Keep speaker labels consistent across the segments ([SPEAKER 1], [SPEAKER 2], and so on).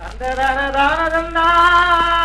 [SPEAKER 1] தந்தரனதானதந்தா. தந்தரனதா.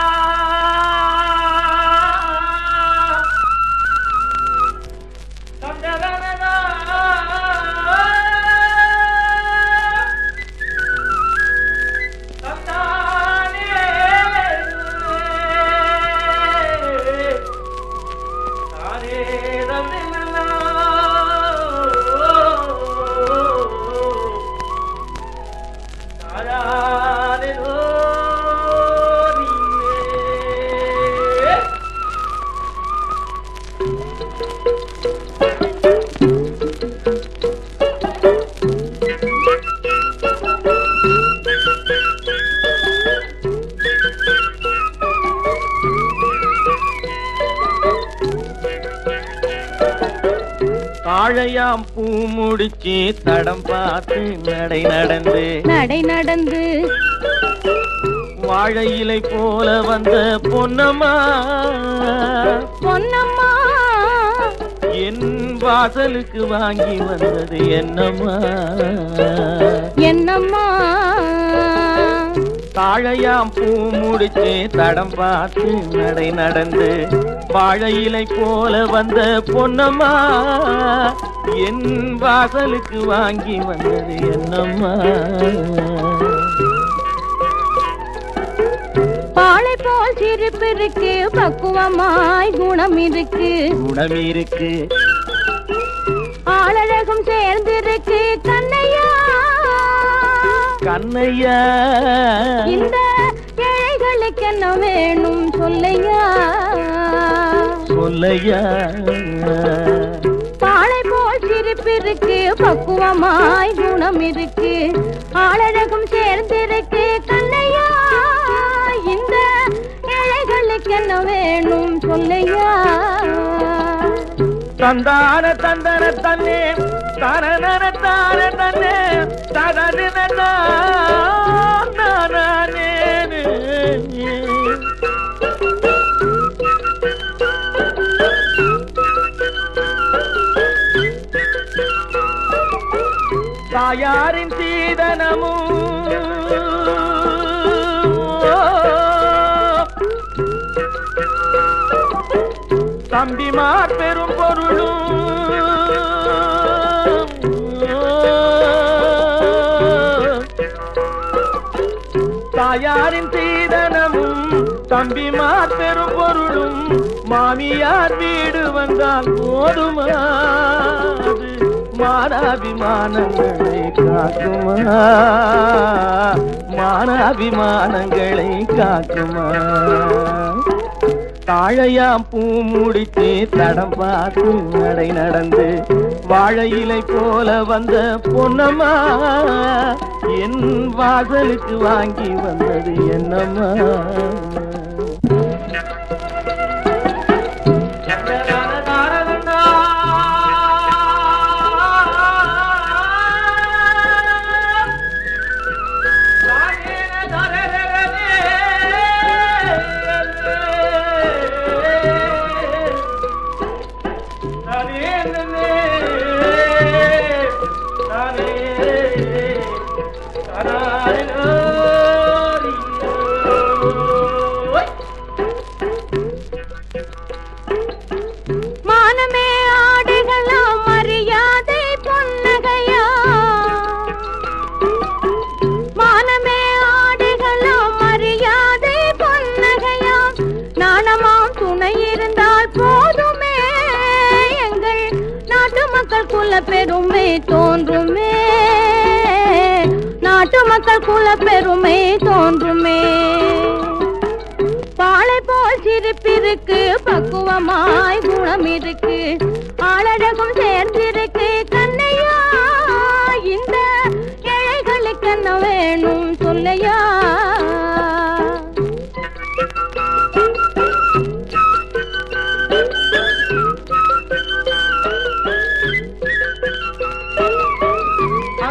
[SPEAKER 1] காழையாம் பூ முடிச்சு தடம் பார்த்து நடை நடந்து
[SPEAKER 2] நடை நடந்து
[SPEAKER 1] வாழை இலை போல வந்த பொன்னம்மா.
[SPEAKER 2] பொன்னம்மா.
[SPEAKER 1] என் வாசலுக்கு வாங்கி வந்தது என்னம்மா.
[SPEAKER 2] என்னம்மா?
[SPEAKER 1] தாழையாம் பூ முடிச்சு தடம் பார்த்து நடை நடந்து வாழை இலை போல வந்த பொன்னம்மா என் வாசலுக்கு வாங்கி வந்தது என்னம்மா.
[SPEAKER 2] பாலை போல் சிரிப்பு இருக்கு பக்குவமாய் குணம் இருக்கு.
[SPEAKER 1] குணம் இருக்கு.
[SPEAKER 2] ஆளழகும் சேர்ந்திருக்கு கண்ணையா
[SPEAKER 1] கண்ணையா?
[SPEAKER 2] இந்த ஏழைகளுக்கு என்ன வேணும் சொல்லையா?
[SPEAKER 1] சொல்லையா?
[SPEAKER 2] பாலை போல் சிரிப்பு இருக்கு பக்குவமாய் குணம் இருக்கு ஆளழகும் சேர்ந்திருக்கு கண்ணையா? இந்த ஏழைகளுக்கு என்ன வேணும் சொல்லையா?
[SPEAKER 1] தந்தான தந்தன தன்னே தனன தான தன்னே ததன நானே தாயாரின் சீதனமும் தம்பிமார் பெரும் பொருளும் தாயாரின் சீதனமும் தம்பிமார் பெரும் பொருளும் மாமியார் வீடு வந்தால் போதுமா மானாபிமானங்களை காக்குமா? மானாபிமானங்களை காக்குமா? தாழையாம் பூ முடித்து தடம் பார்த்து நடை நடந்து வாழையிலை போல வந்த பொன்னம்மா என் வாசலுக்கு வாங்கி வந்தது என்னம்மா?
[SPEAKER 2] துணை இருந்தால் போதுமே. எங்கள் நாட்டு மக்கள் குல பெருமை தோன்றுமே. நாட்டு மக்கள் குல பெருமை தோன்றுமே. பாலை போல் சிரிப்பிருக்கு பக்குவமாய் குணம் இருக்கு ஆளழகும் சேர்ந்திருக்கு கண்ணையா. இந்த ஏழைகளுக்கு என்ன வேணும் சொல்லையா.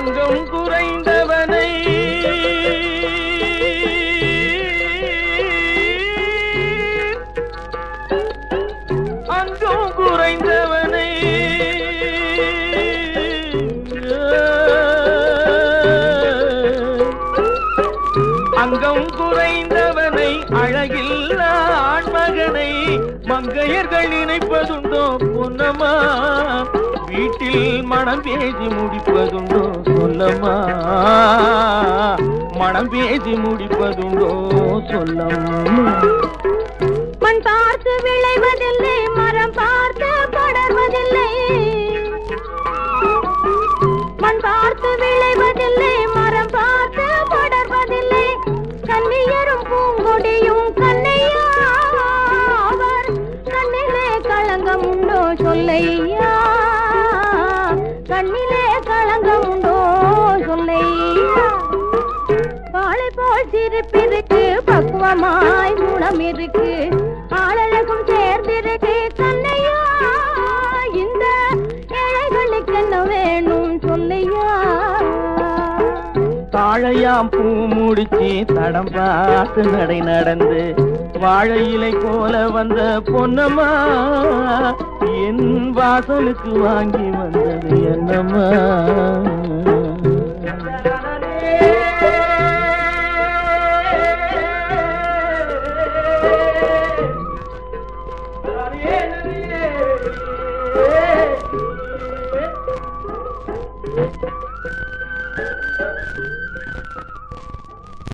[SPEAKER 1] அங்கம் குறைந்தவனை. அங்கம் குறைந்தவனை. அங்கம் குறைந்தவனை அழகில்ல ஆண்மகனை மங்கையர்கள் நினைப்பதுண்டோ பொன்னம்மா வீட்டில் மனம் பேசி முடிப்பதுண்டோ சொல்லம்மா? மனம் பேசி முடிப்பதுண்டோ சொல்லம்மா?
[SPEAKER 2] மாய் மூலம் இருக்கு. ஆளழகும் சேர்ந்திருக்கு கண்ணையா இந்த ஏழைகளுக்கு என்ன வேணும் சொல்லையா.
[SPEAKER 1] தாழையாம் பூ முடிச்சு தடம் பார்த்து நடை நடந்து வாழை இலை போல வந்த பொன்னம்மா என் வாசலுக்கு வாங்கி வந்தது என்னம்மா?